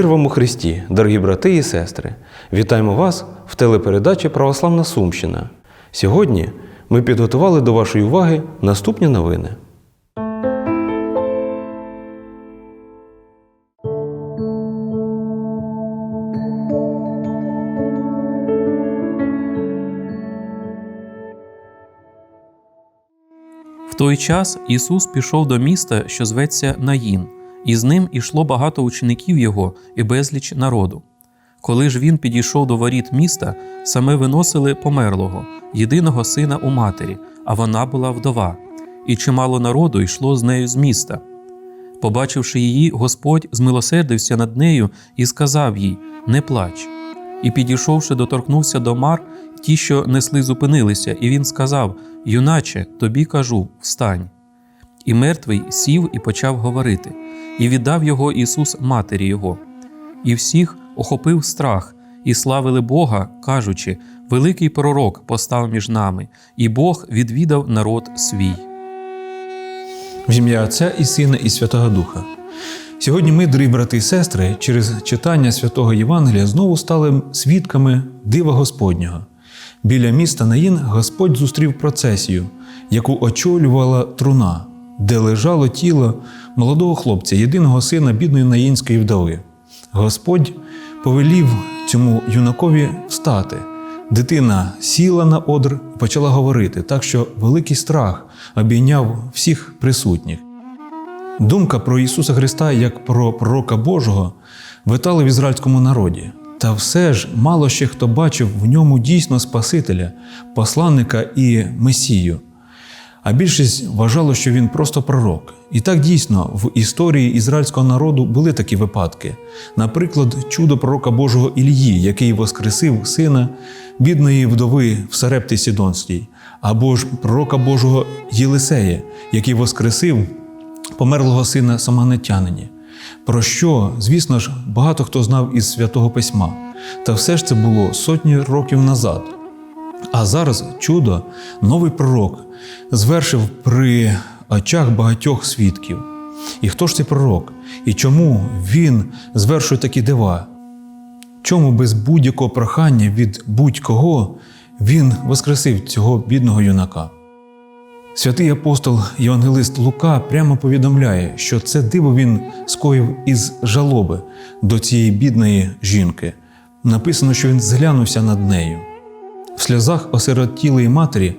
Мир вам у Христі, дорогі брати і сестри! Вітаємо вас в телепередачі Православна Сумщина. Сьогодні ми підготували до вашої уваги наступні новини. В той час Ісус пішов до міста, що зветься Наїн, і з ним ішло багато учеників його і безліч народу. Коли ж він підійшов до воріт міста, саме виносили померлого, єдиного сина у матері, а вона була вдова, і чимало народу йшло з нею з міста. Побачивши її, Господь змилосердився над нею і сказав їй: Не плач. І підійшовши, доторкнувся до мар, ті, що несли, зупинилися, і він сказав: Юначе, тобі кажу, встань. І мертвий сів і почав говорити, і віддав його Ісус матері Його. І всіх охопив страх, і славили Бога, кажучи: Великий пророк постав між нами, і Бог відвідав народ свій. В ім'я Отця і Сина, і Святого Духа. Сьогодні ми, дорогі брати і сестри, через читання святого Євангелія знову стали свідками дива Господнього. Біля міста Наїн Господь зустрів процесію, яку очолювала труна, де лежало тіло молодого хлопця, єдиного сина бідної наїнської вдови. Господь повелів цьому юнакові встати. Дитина сіла на одр і почала говорити, так що великий страх обійняв всіх присутніх. Думка про Ісуса Христа як про пророка Божого витала в ізраїльському народі. Та все ж мало ще хто бачив в ньому дійсно Спасителя, посланника і Месію. А більшість вважало, що він просто пророк. І так дійсно в історії ізраїльського народу були такі випадки. Наприклад, чудо пророка Божого Ілії, який воскресив сина бідної вдови в Сарепті Сідонській, або ж пророка Божого Єлисея, який воскресив померлого сина саманетянині. Про що, звісно ж, багато хто знав із святого письма. Та все ж це було сотні років назад. А зараз чудо, новий пророк звершив при очах багатьох свідків. І хто ж цей пророк? І чому він звершує такі дива? Чому без будь-якого прохання від будь-кого він воскресив цього бідного юнака? Святий апостол Євангелист Лука прямо повідомляє, що це диво він скоїв із жалоби до цієї бідної жінки. Написано, що він зглянувся над нею. В сльозах осиротілої матері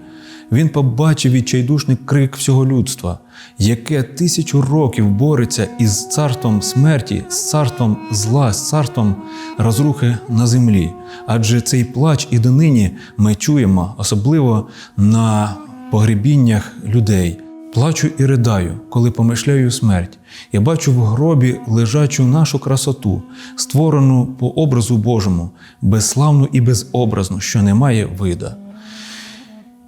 він побачив відчайдушний крик всього людства, яке тисячу років бореться із царством смерті, з царством зла, з царством розрухи на землі. Адже цей плач і донині ми чуємо, особливо на погребіннях людей. Плачу і ридаю, коли помишляю смерть. Я бачу в гробі лежачу нашу красоту, створену по образу Божому, безславну і безобразну, що не має вида.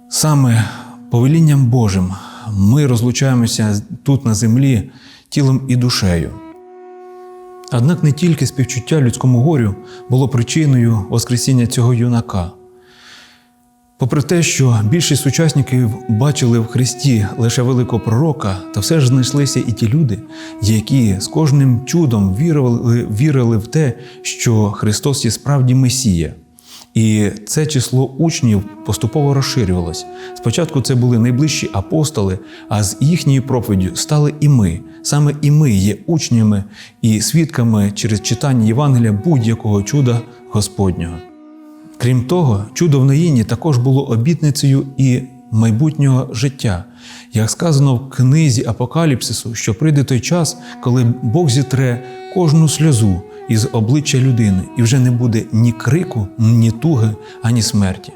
Саме повелінням Божим ми розлучаємося тут на землі тілом і душею. Однак не тільки співчуття людському горю було причиною Воскресіння цього юнака. Попри те, що більшість учасників бачили в Христі лише великого пророка, та все ж знайшлися і ті люди, які з кожним чудом вірили, вірили в те, що Христос є справді Месія. І це число учнів поступово розширювалось. Спочатку це були найближчі апостоли, а з їхньою проповіддю стали і ми. Саме і ми є учнями і свідками через читання Євангелія будь-якого чуда Господнього. Крім того, чудо в Наїні також було обітницею і майбутнього життя. Як сказано в книзі Апокаліпсису, що прийде той час, коли Бог зітре кожну сльозу із обличчя людини, і вже не буде ні крику, ні туги, ані смерті.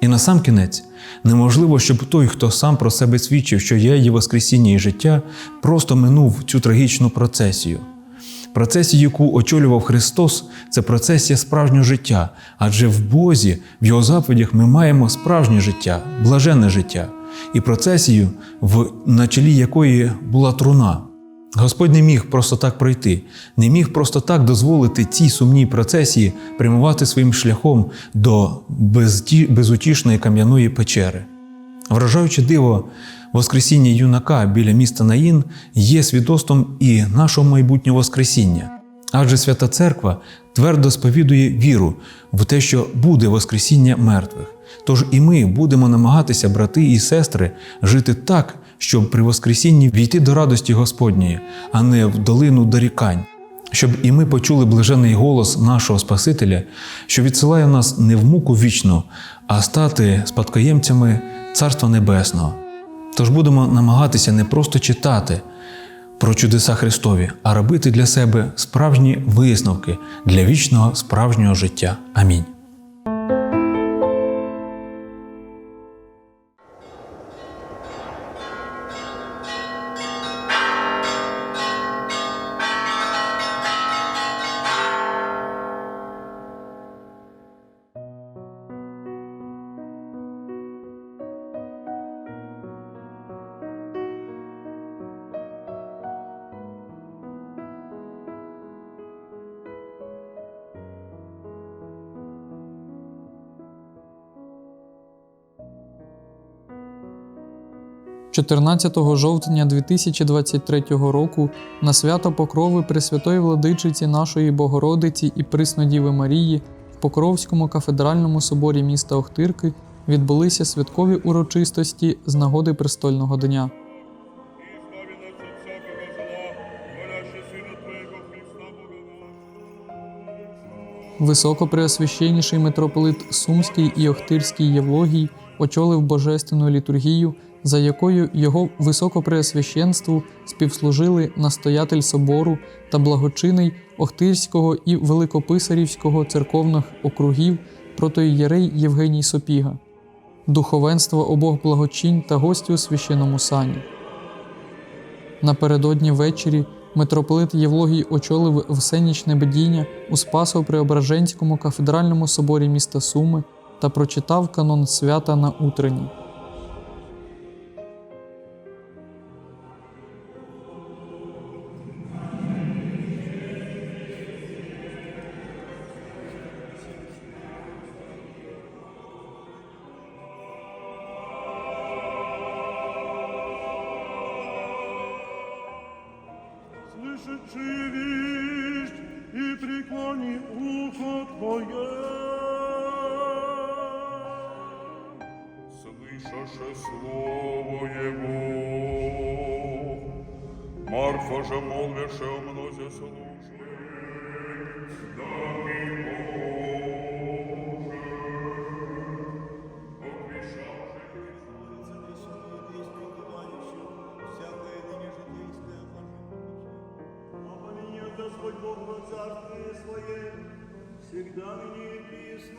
І на сам кінець неможливо, щоб той, хто сам про себе свідчив, що я є Воскресіння і життя, просто минув цю трагічну процесію. Процесія, яку очолював Христос, це процесія справжнього життя, адже в Бозі, в Його заповідях ми маємо справжнє життя, блаженне життя, і процесію, в, на чолі якої була труна. Господь не міг просто так пройти, не міг просто так дозволити цій сумній процесії прямувати своїм шляхом до безутішної кам'яної печери. Вражаюче диво Воскресіння юнака біля міста Наїн є свідоцтвом і нашого майбутнього Воскресіння. Адже Свята Церква твердо сповідує віру в те, що буде Воскресіння мертвих. Тож і ми будемо намагатися, брати і сестри, жити так, щоб при Воскресінні війти до радості Господньої, а не в долину дорікань, щоб і ми почули блажений голос нашого Спасителя, що відсилає нас не в муку вічну, а стати спадкоємцями Царства Небесного. Тож будемо намагатися не просто читати про чудеса Христові, а робити для себе справжні висновки для вічного справжнього життя. Амінь. – 14 жовтня 2023 року на свято Покрови Пресвятої Владичиці нашої Богородиці і Приснодіви Марії в Покровському кафедральному соборі міста Охтирки відбулися святкові урочистості з нагоди престольного дня. Високопреосвященніший митрополит Сумський і Охтирський Євлогій очолив божественну літургію, за якою його високопреосвященству співслужили настоятель собору та благочинний Охтирського і Великописарівського церковних округів протоієрей Євгеній Сопіга, духовенство обох благочинь та гості у священному сані. Напередодні ввечері митрополит Євлогій очолив всенічне бдіння у Спасо-Преображенському кафедральному соборі міста Суми та прочитав канон свята на утренні. Марфа же молвеше о мнозе служи. Да ми Боже. Окрещавши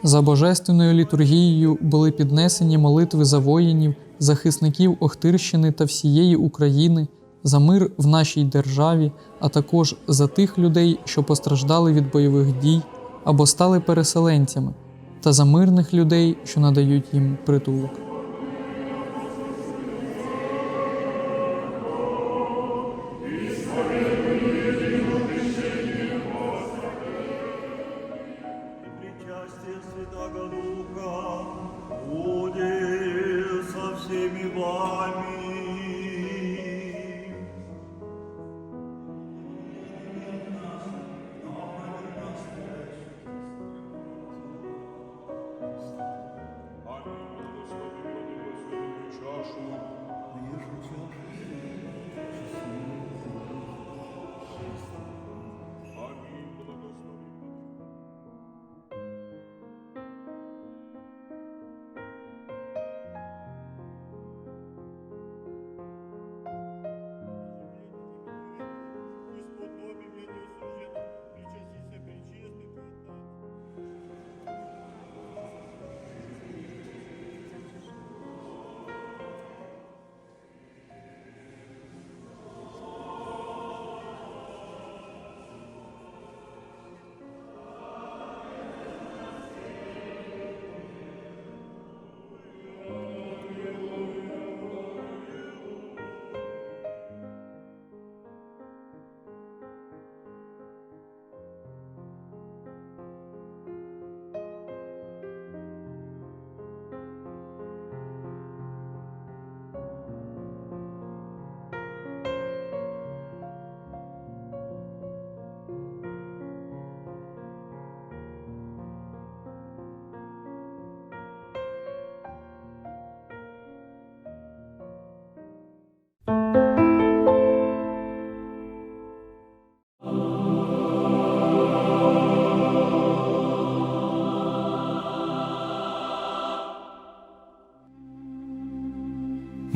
За божественною літургією були піднесені молитви за воїнів, захисників Охтирщини та всієї України, за мир в нашій державі, а також за тих людей, що постраждали від бойових дій або стали переселенцями, та за мирних людей, що надають їм притулок.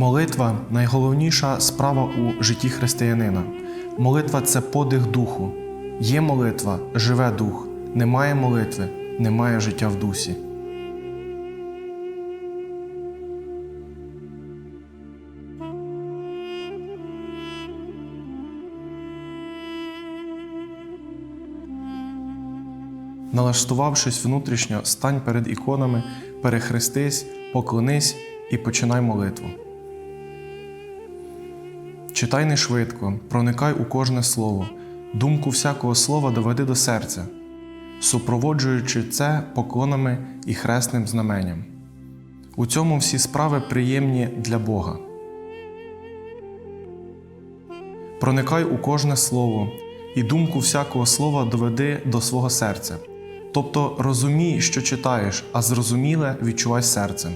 Молитва найголовніша справа у житті християнина. Молитва це подих духу. Є молитва, живе дух. Немає молитви, немає життя в дусі. Налаштувавшись внутрішньо, стань перед іконами, перехрестись, поклонись і починай молитву. Читай не швидко, проникай у кожне слово, думку всякого слова доведи до серця, супроводжуючи це поклонами і хресним знаменням. У цьому всі справи приємні для Бога. Проникай у кожне слово і думку всякого слова доведи до свого серця. Тобто розумій, що читаєш, а зрозуміле відчувай серцем.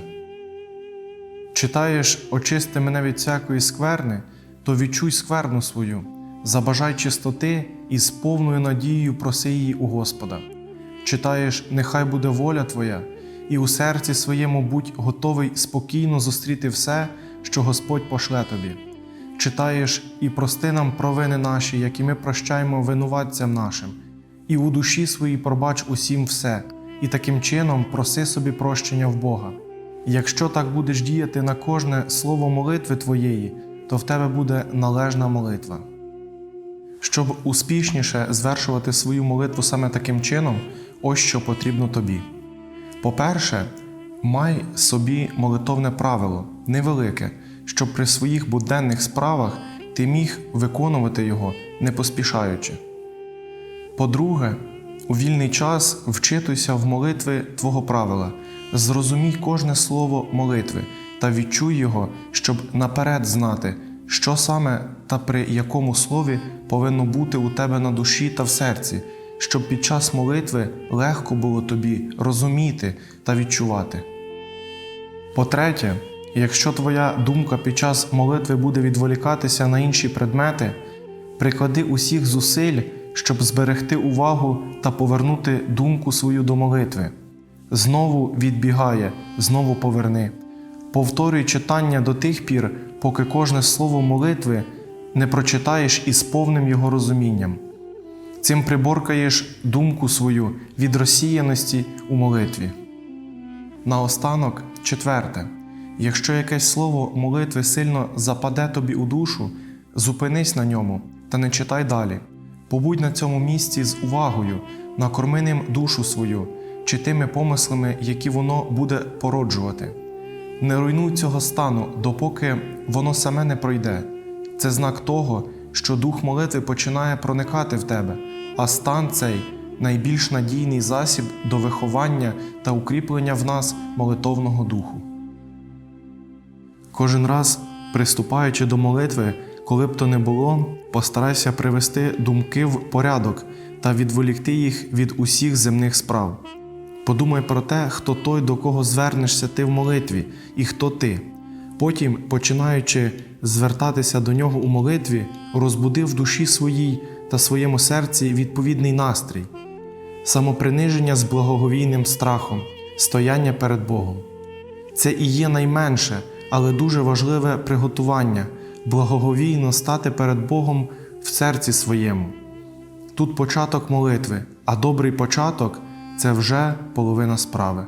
Читаєш очисти мене від всякої скверни, то відчуй скверну свою, забажай чистоти і з повною надією проси її у Господа. Читаєш, нехай буде воля Твоя, і у серці своєму будь готовий спокійно зустріти все, що Господь пошле тобі. Читаєш і прости нам провини наші, які ми прощаємо винуватцям нашим, і у душі своїй пробач усім все, і таким чином проси собі прощення в Бога. Якщо так будеш діяти на кожне слово молитви твоєї, то в тебе буде належна молитва. Щоб успішніше звершувати свою молитву саме таким чином, ось що потрібно тобі. По-перше, май собі молитовне правило, невелике, щоб при своїх буденних справах ти міг виконувати його не поспішаючи. По-друге, у вільний час вчитуйся в молитви Твого правила, зрозумій кожне слово молитви та відчуй його, щоб наперед знати, що саме та при якому слові повинно бути у тебе на душі та в серці, щоб під час молитви легко було тобі розуміти та відчувати. По-третє, якщо твоя думка під час молитви буде відволікатися на інші предмети, приклади усіх зусиль, щоб зберегти увагу та повернути думку свою до молитви. Знову відбігає, знову поверни. Повторюй читання до тих пір, поки кожне слово молитви не прочитаєш із повним його розумінням. Цим приборкаєш думку свою від розсіяності у молитві. Наостанок, четверте, якщо якесь слово молитви сильно западе тобі у душу, зупинись на ньому та не читай далі. Побудь на цьому місці з увагою, накорми ним душу свою чи тими помислами, які воно буде породжувати. Не руйнуй цього стану, допоки воно саме не пройде. Це знак того, що дух молитви починає проникати в тебе, а стан цей найбільш надійний засіб до виховання та укріплення в нас молитовного духу. Кожен раз, приступаючи до молитви, коли б то не було, постарайся привести думки в порядок та відволікти їх від усіх земних справ. Подумай про те, хто той, до кого звернешся ти в молитві, і хто ти. Потім, починаючи звертатися до нього у молитві, розбуди в душі своїй та своєму серці відповідний настрій, самоприниження з благоговійним страхом, стояння перед Богом. Це і є найменше, але дуже важливе приготування благоговійно стати перед Богом в серці своєму. Тут початок молитви, а добрий початок це вже половина справи.